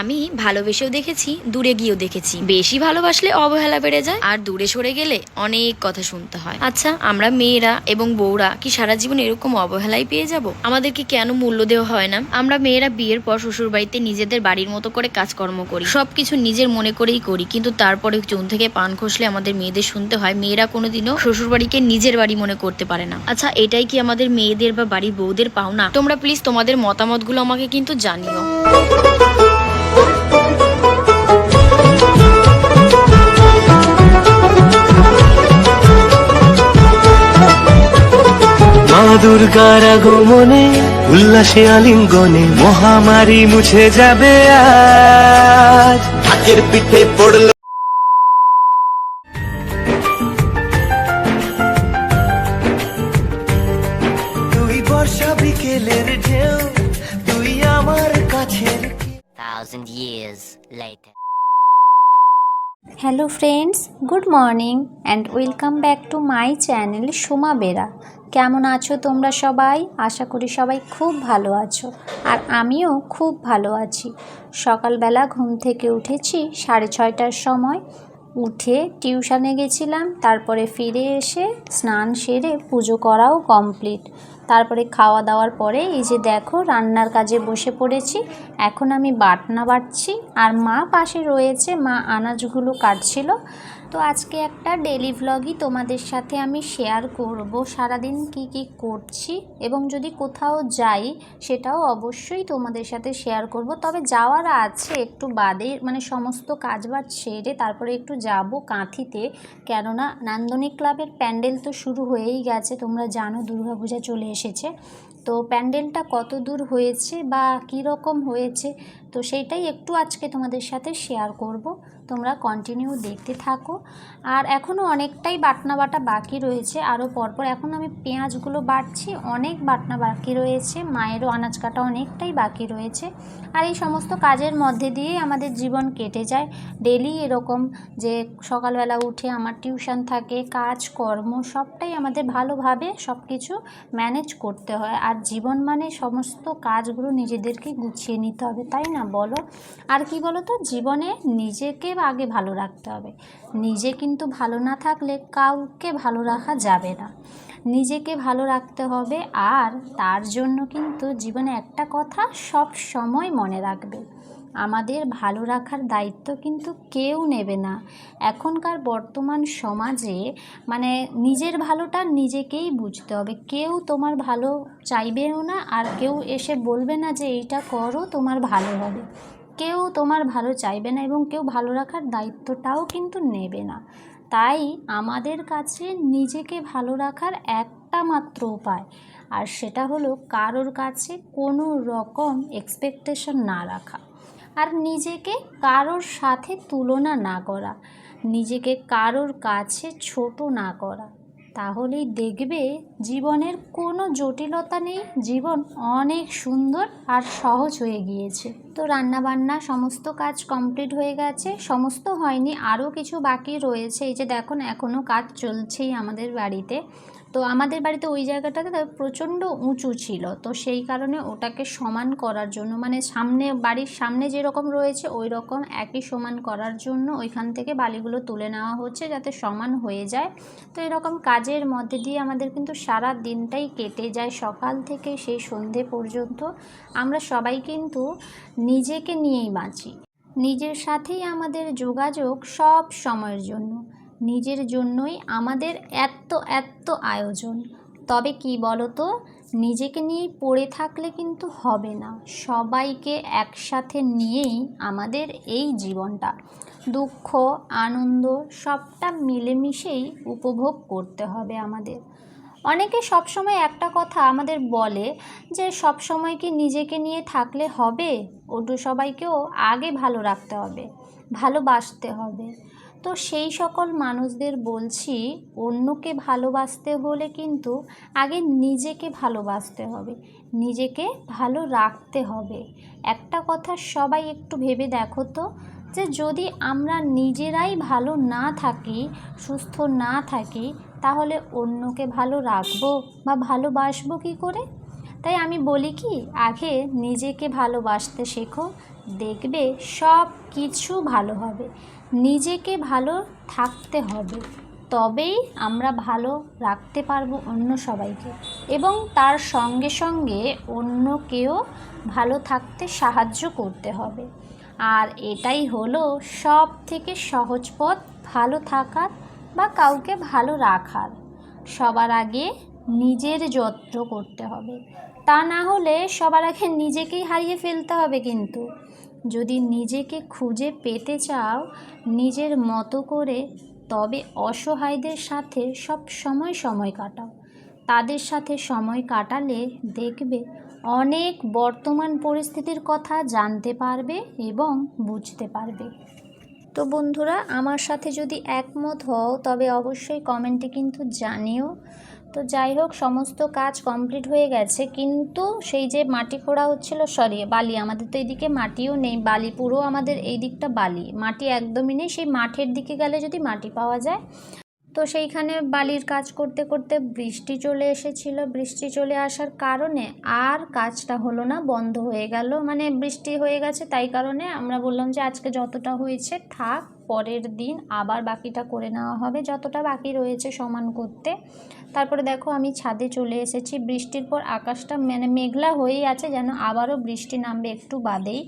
আমি ভালোবেসেও দেখেছি, দূরে গিয়েও দেখেছি। বেশি ভালোবাসলে অবহেলা বেড়ে যায়, আর দূরে সরে গেলে অনেক কথা শুনতে হয়। আচ্ছা আমরা মেয়েরা এবং বউরা কি সারা জীবন এরকম অবহেলাই পেয়ে যাব? আমাদেরকে কেন মূল্য দেওয়া হয় না? আমরা মেয়েরা বিয়ের পর শ্বশুর বাড়িতে নিজেদের বাড়ির মতো করে কাজকর্ম করি। সবকিছু নিজের মনে করেই করি, কিন্তু তারপরে চুন থেকে পান খসলে আমাদের মেয়েদের শুনতে হয়, মেয়েরা কোনোদিনও শ্বশুর বাড়িকে নিজের বাড়ি মনে করতে পারে না। আচ্ছা এটাই কি আমাদের মেয়েদের বা বাড়ির বউদের পাওনা? তোমরা প্লিজ তোমাদের মতামতগুলো আমাকে কিন্তু জানিও। দুর্গার আগমনে উল্লাসে আলিঙ্গনে মহামারী মুছে যাবে আজ আগের পিঠে পড়ল তুই বর্ষা বিকেলের ঢেউ তুই আমার কাছের thousand years later. Hello friends good morning and welcome back to my channel Soma Bera কেমন আছো তোমরা সবাই? আশা করি সবাই খুব ভালো আছো। আর আমিও খুব ভালো আছি। সকালবেলা ঘুম থেকে উঠেছি সাড়ে ছয়টার সময়। উঠে টিউশানে গেছিলাম, তারপরে ফিরে এসে স্নান সেরে পুজো করাও কমপ্লিট তারপরে খাওয়া দাওয়ার পরে এই যে দেখো রান্নার কাজে বসে পড়েছি, এখন আমি বাটনা বাটছি আর মা পাশে রয়েছে, মা আনাজগুলো কাটছিল। তো আজকে একটা ডেলি ভ্লগই তোমাদের সাথে আমি শেয়ার করব। সারাদিন কি কি করছি এবং যদি কোথাও যাই, সেটাও অবশ্যই তোমাদের সাথে শেয়ার করব। তবে যাওয়ার আছে একটু বাদে মানে সমস্ত কাজবাজ সেরে তারপরে একটু যাব কাঁথিতে। কেননা নান্দনিক ক্লাবের প্যান্ডেল তো শুরু হয়েই গেছে, তোমরা জানো দুর্গাপূজা চলে এসেছে। তো প্যান্ডেলটা কত দূর হয়েছে বা কী রকম হয়েছে তো সেইটাই একটু আজকে তোমাদের সাথে শেয়ার করব। তোমরা কন্টিনিউ দেখতে থাকো। আর এখনও অনেকটাই বাটনা বাটা বাকি রয়েছে। আরও পরপর এখন আমি পেঁয়াজগুলো বাটছি, অনেক বাটনা বাকি রয়েছে। মায়েরও আনাজ কাটা অনেকটাই বাকি রয়েছে। আর এই সমস্ত কাজের মধ্যে দিয়েই আমাদের জীবন কেটে যায়। ডেলি এরকম যে সকালবেলা উঠে আমার টিউশন থাকে কাজ কর্ম সবটাই আমাদের ভালোভাবে সব কিছু ম্যানেজ করতে হয়। আর জীবন মানে সমস্ত কাজগুলো নিজেদেরকে গুছিয়ে নিতে হবে, তাই না? বলো। আর কি বলো তো জীবনে নিজেকে আগে ভালো রাখতে হবে। নিজে কিন্তু ভালো না থাকলে কাউকে ভালো রাখা যাবে না। নিজেকে ভালো রাখতে হবে আর তার জন্য কিন্তু জীবনে একটা কথা সব সময় মনে রাখবে। আমাদের ভালো রাখার দায়িত্ব কিন্তু কেউ নেবে না। এখনকার বর্তমান সমাজে মানে নিজের ভালোটা নিজেকেই বুঝতে হবে। কেউ তোমার ভালো চাইবেও না আর কেউ এসে বলবে না যে এইটা করো, তোমার ভালো হবে। কেউ তোমার ভালো চাইবে না এবং কেউ ভালো রাখার দায়িত্বটাও কিন্তু নেবে না। তাই আমাদের কাছে নিজেকে ভালো রাখার একটা মাত্র উপায়, আর সেটা হলো কারোর কাছে কোনো রকম এক্সপেকটেশন না রাখা। আর নিজেকে কারোর সাথে তুলনা না করা, নিজেকে কারোর কাছে ছোট না করা। তাহলেই দেখবে জীবনের কোনো জটিলতা নেই, জীবন অনেক সুন্দর আর সহজ হয়ে গিয়েছে। তো রান্না বান্না সমস্ত কাজ কমপ্লিট হয়ে গেছে। সমস্ত হয়নি, আরও কিছু বাকি রয়েছে। এই যে দেখুন এখনও কাজ চলছেই আমাদের বাড়িতে। তো আমাদের বাড়িতে ওই জায়গাটাতে প্রচণ্ড উঁচু ছিল। তো সেই কারণে ওটাকে সমান করার জন্য মানে সামনে, বাড়ির সামনে যেরকম রয়েছে, ওই রকম একই সমান করার জন্য ওইখান থেকে বালিগুলো তুলে নেওয়া হচ্ছে যাতে সমান হয়ে যায়। তো এরকম কাজের মধ্যে দিয়ে আমাদের কিন্তু সারা দিনটাই কেটে যায়। সকাল থেকে সেই সন্ধে পর্যন্ত আমরা সবাই কিন্তু নিজেকে নিয়েই বাঁচি। নিজের সাথেই আমাদের যোগাযোগ সব সময়ের জন্য। নিজের জন্যই আমাদের এত এত আয়োজন। তবে কি বলো তো নিজেকে নিয়েই পড়ে থাকলে কিন্তু হবে না। সবাইকে একসাথে নিয়েই আমাদের এই জীবনটা। দুঃখ, আনন্দ সবটা মিলেমিশেই উপভোগ করতে হবে আমাদের। অনেকে সবসময় একটা কথা আমাদের বলে যে, সব সময় কি নিজেকে নিয়ে থাকলে হবে? ওটু সবাইকেও আগে ভালো রাখতে হবে, ভালোবাসতে হবে। তো সেই সকল মানুষদের বলছি, অন্যকে ভালোবাসতে হলে কিন্তু আগে নিজেকে ভালোবাসতে হবে, নিজেকে ভালো রাখতে হবে। একটা কথা সবাই একটু ভেবে দেখো তো, যে যদি আমরা নিজেরাই ভালো না থাকি, সুস্থ না থাকি তাহলে অন্যকে ভালো রাখব বা ভালোবাসবো কী করে? তাই আমি বলি কি, আগে নিজেকে ভালোবাসতে শেখো, দেখবে সব কিছু ভালো হবে। নিজেকে ভালো থাকতে হবে, তবেই আমরা ভালো রাখতে পারব অন্য সবাইকে। এবং তার সঙ্গে সঙ্গে অন্যকেও ভালো থাকতে সাহায্য করতে হবে। আর এটাই হলো সব থেকে সহজ পথ ভালো থাকার বা কাউকে ভালো রাখার। সবার আগে নিজের যত্ন করতে হবে। তা না হলে সবার আগে নিজেকেই হারিয়ে ফেলতে হবে কিন্তু। যদি নিজেকে খুঁজে পেতে চাও, নিজের মতো করে তবে অসহায়দের সাথে সব সময় সময় কাটাও। তাদের সাথে সময় কাটালে দেখবে অনেক বর্তমান পরিস্থিতির কথা জানতে পারবে এবং বুঝতে পারবে। তো বন্ধুরা, আমার সাথে যদি একমত হও, তবে অবশ্যই কমেন্টে কিন্তু জানিও। তো যাই হোক, সমস্ত কাজ কমপ্লিট হয়ে গেছে, কিন্তু সেই যে মাটি খোঁড়া হচ্ছিল, সরি, বালি, আমাদের তো এইদিকে মাটিও নেই, বালি পুরো আমাদের এই দিকটা বালি। মাটি একদমই নেই, সেই মাঠের দিকে গেলে যদি মাটি পাওয়া যায় তো সেইখানে বালির কাজ করতে করতে বৃষ্টি চলে এসেছিল। বৃষ্টি চলে আসার কারণে আর কাজটা হলো না, বন্ধ হয়ে গেল। মানে বৃষ্টি হয়ে গেছে তাই কারণে আমরা বললাম যে আজকে যতটা হয়েছে থাক, পরের দিন আবার বাকিটা করে নেওয়া হবে। যতটা বাকি রয়েছে সমান করতে। তারপরে দেখো আমি ছাদে চলে এসেছি। বৃষ্টির পর আকাশটা মানে মেঘলা হয়েই আছে যেন আবারও বৃষ্টি নামবে একটু বাদেই।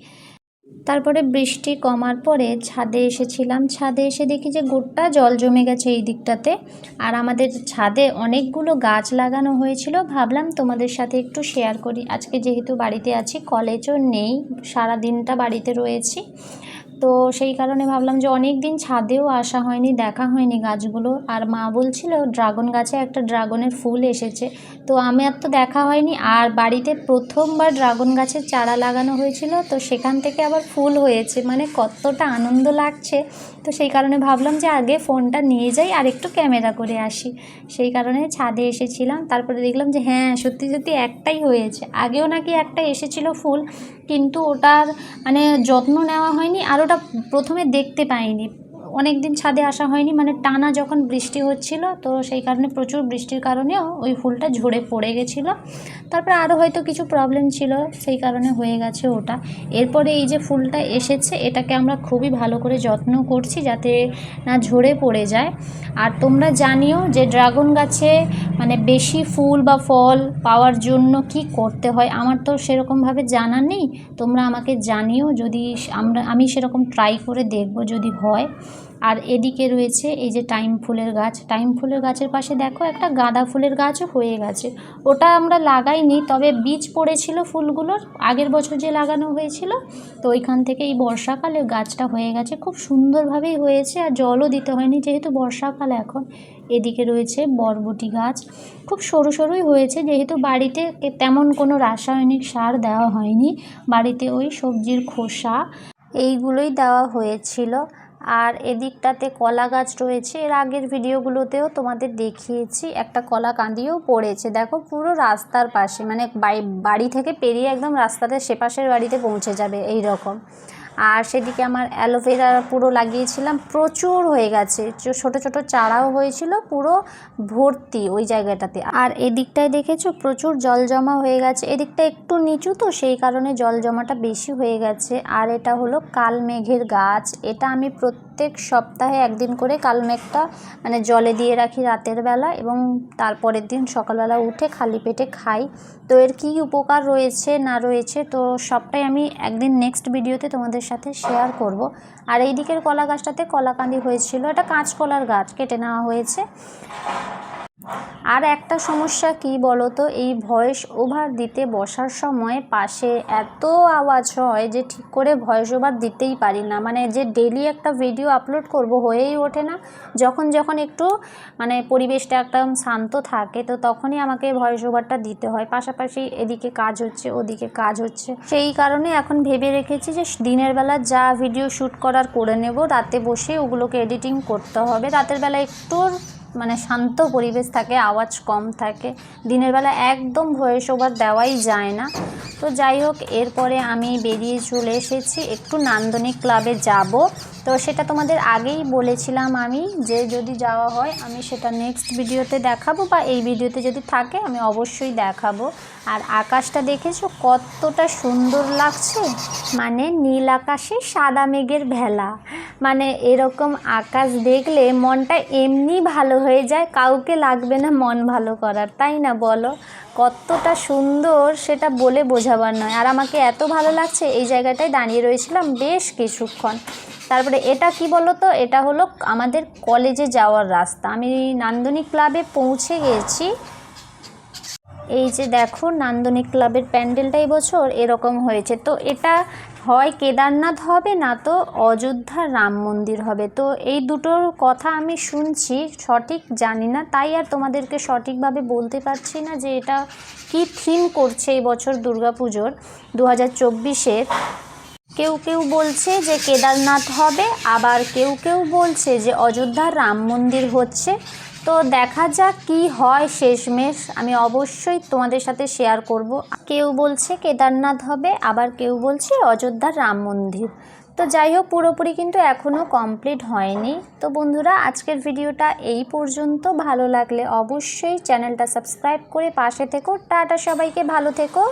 তারপরে বৃষ্টি কমার পরে ছাদে এসেছিলাম। ছাদে এসে দেখি যে গোটা জল জমে গেছে এই দিকটাতে। আর আমাদের ছাদে অনেকগুলো গাছ লাগানো হয়েছিল। ভাবলাম তোমাদের সাথে একটু শেয়ার করি। আজকে যেহেতু বাড়িতে আছি কলেজও নেই সারা দিনটা বাড়িতে রয়েছি। তো সেই কারণে ভাবলাম যে অনেক দিন ছাদেও আসা হয়নি, দেখা হয়নি গাছগুলো। আর মা বলছিল, ড্রাগন গাছে একটা ড্রাগনের ফুল এসেছে। তো আমার তো দেখা হয়নি। আর বাড়িতে প্রথমবার ড্রাগন গাছের চারা লাগানো হয়েছিল, তো সেখান থেকে আবার ফুল হয়েছে। মানে কতটা আনন্দ লাগছে। তো সেই কারণে ভাবলাম যে আগে ফোনটা নিয়ে যাই আর একটু ক্যামেরা করে আসি। সেই কারণে ছাদে এসেছিলাম। তারপরে দেখলাম যে হ্যাঁ সত্যি সত্যি একটাই হয়েছে। আগেও নাকি একটা এসেছিল ফুল, কিন্তু ওটার মানে যত্ন নেওয়া হয়নি। আর ওটা প্রথমে দেখতে পাইনি। অনেক দিন ছাদে আসা হয়নি মানে টানা যখন বৃষ্টি হচ্ছিল, তো সেই কারণে প্রচুর বৃষ্টির কারণেও ওই ফুলটা ঝরে পড়ে গেছিল। তারপরে আরও হয়তো কিছু প্রবলেম ছিল, সেই কারণে হয়ে গেছে ওটা। এরপরে এই যে ফুলটা এসেছে, এটাকে আমরা খুবই ভালো করে যত্ন করছি যাতে না ঝরে পড়ে যায়। আর তোমরা জানিও যে ড্রাগন গাছে মানে বেশি ফুল বা ফল পাওয়ার জন্য কি করতে হয়, আমার তো সেরকমভাবে জানা নেই। তোমরা আমাকে জানিও যদি আমরা, আমি সেরকম ট্রাই করে দেখব যদি হয়। আর এদিকে রয়েছে এই যে টাইম ফুলের গাছ। টাইম ফুলের গাছের পাশে দেখো একটা গাঁদা ফুলের গাছও হয়ে গেছে। ওটা আমরা লাগাইনি, তবে বীজ পড়েছিল ফুলগুলোর। আগের বছর যে লাগানো হয়েছিল, তো ওইখান থেকে এই বর্ষাকালে গাছটা হয়ে গেছে। খুব সুন্দরভাবেই হয়েছে আর জলও দিতে হয়নি যেহেতু বর্ষাকাল এখন। এদিকে রয়েছে বরবটি গাছ। খুব সরু সরুই হয়েছে, যেহেতু বাড়িতে তেমন কোনো রাসায়নিক সার দেওয়া হয়নি। বাড়িতে ওই সবজির খোসা, এইগুলোই দেওয়া হয়েছিল। আর এদিকটাতে কলা গাছ রয়েছে। এর আগের ভিডিওগুলোতেও তোমাদের দেখিয়েছি, একটা কলা কাঁদিও পড়েছে। দেখো, পুরো রাস্তার পাশে মানে বাড়ি- থেকে পেরিয়ে একদম রাস্তাতে সেপাশের বাড়িতে পৌঁছে যাবে এই রকম আর সেদিকে আমার অ্যালোভেরা পুরো লাগিয়েছিলাম। প্রচুর হয়ে গেছে। ছোট ছোট চারাও হয়েছিল, পুরো ভর্তি ওই জায়গাটাতে। আর এদিকটায় দেখেছ, প্রচুর জল জমা হয়ে গেছে। এদিকটা একটু নিচু তো, সেই কারণে জল জমাটা বেশি হয়ে গেছে। আর এটা হলো কাল মেঘের গাছ। এটা আমি প্রত্যেক সপ্তাহে একদিন করে কাল মেঘটা মানে জলে দিয়ে রাখি রাতের বেলা এবং তারপরের দিন সকালবেলা উঠে খালি পেটে খাই। তো এর কী উপকার রয়েছে, না রয়েছে, তো সবটাই আমি একদিন নেক্সট ভিডিওতে তোমাদের সাথে শেয়ার করব। আর এই দিকের কলা গাছটাতে কলাকাঁদি হয়েছিল এটা কাঁচকলার গাছ কেটে নেওয়া হয়েছে। আর একটা সমস্যা কি বলো তো এই ভয়েস ওভার দিতে বসার সময় পাশে এত আওয়াজ হয় যে ঠিক করে ভয়েস ওভার দিতেই পারি না। মানে যে ডেলি একটা ভিডিও আপলোড করব হয়েই ওঠে না। যখন যখন একটু মানে পরিবেশটা একদম শান্ত থাকে, তো তখনই আমাকে ভয়েস ওভারটা দিতে হয়। পাশাপাশি এদিকে কাজ হচ্ছে, ওদিকে কাজ হচ্ছে। সেই কারণে এখন ভেবে রেখেছি যে দিনের বেলা যা ভিডিও শ্যুট করার করে নেব, রাতে বসে ওগুলোকে এডিটিং করতে হবে। রাতের বেলা একটু মানে শান্ত পরিবেশ থাকে, আওয়াজ কম থাকে। দিনের বেলা একদম ভয়েস ওভার দেওয়াই যায় না। তো যাই হোক, এরপরে আমি বেরিয়ে চলে এসেছি একটু নান্দনিক ক্লাবে যাব। তো সেটা তোমাদের আগেই বলেছিলাম আমি যে যদি যাওয়া হয়, আমি সেটা নেক্সট ভিডিওতে দেখাবো বা এই ভিডিওতে যদি থাকে, আমি অবশ্যই দেখাবো। আর আকাশটা দেখেছ? কতটা সুন্দর লাগছে। মানে নীল আকাশে সাদা মেঘের ভেলা। মানে এরকম আকাশ দেখলে মনটা এমনি ভালো হয়ে যায়, কাউকে লাগবে না মন ভালো করার, তাই না বলো? কতটা সুন্দর সেটা বলে বোঝাবার নয়। আর আমাকে এত ভালো লাগছে, এই জায়গাটায় দাঁড়িয়ে রয়েছিলাম বেশ কিছুক্ষণ। তারপরে এটা কি বলো তো এটা হলো আমাদের কলেজে যাওয়ার রাস্তা। আমি নান্দনিক ক্লাবে পৌঁছে গেছি। এই যে দেখো, নান্দনিক ক্লাবের প্যান্ডেলটা বছর এরকম হয়েছে। তো এটা হয় কেদারনাথ হবে, না তো অযোধ্যা রাম মন্দির হবে। তো এই দুটোর কথা আমি শুনছি, সঠিক জানি না। তাই আর তোমাদেরকে সঠিকভাবে বলতে পারছি না যে এটা কি থিম করছে এই বছর দুর্গাপুজোর দু হাজার চব্বিশের। কেউ কেউ বলছে যে কেদারনাথ হবে, আবার কেউ কেউ বলছে যে অযোধ্যার রাম মন্দির হচ্ছে। তো দেখা যাক কি হয় শেষমেশ। আমি অবশ্যই তোমাদের সাথে শেয়ার করব। কেউ বলছে কেদারনাথ হবে, আবার কেউ বলছে অযোধ্যার রাম মন্দির। তো যাই হোক, পুরোপুরি কিন্তু এখনও কমপ্লিট হয়নি। তো বন্ধুরা, আজকের ভিডিওটা এই পর্যন্ত। ভালো লাগলে অবশ্যই চ্যানেলটা সাবস্ক্রাইব করে পাশে থেকো। টাটা সবাইকে, ভালো থেকো।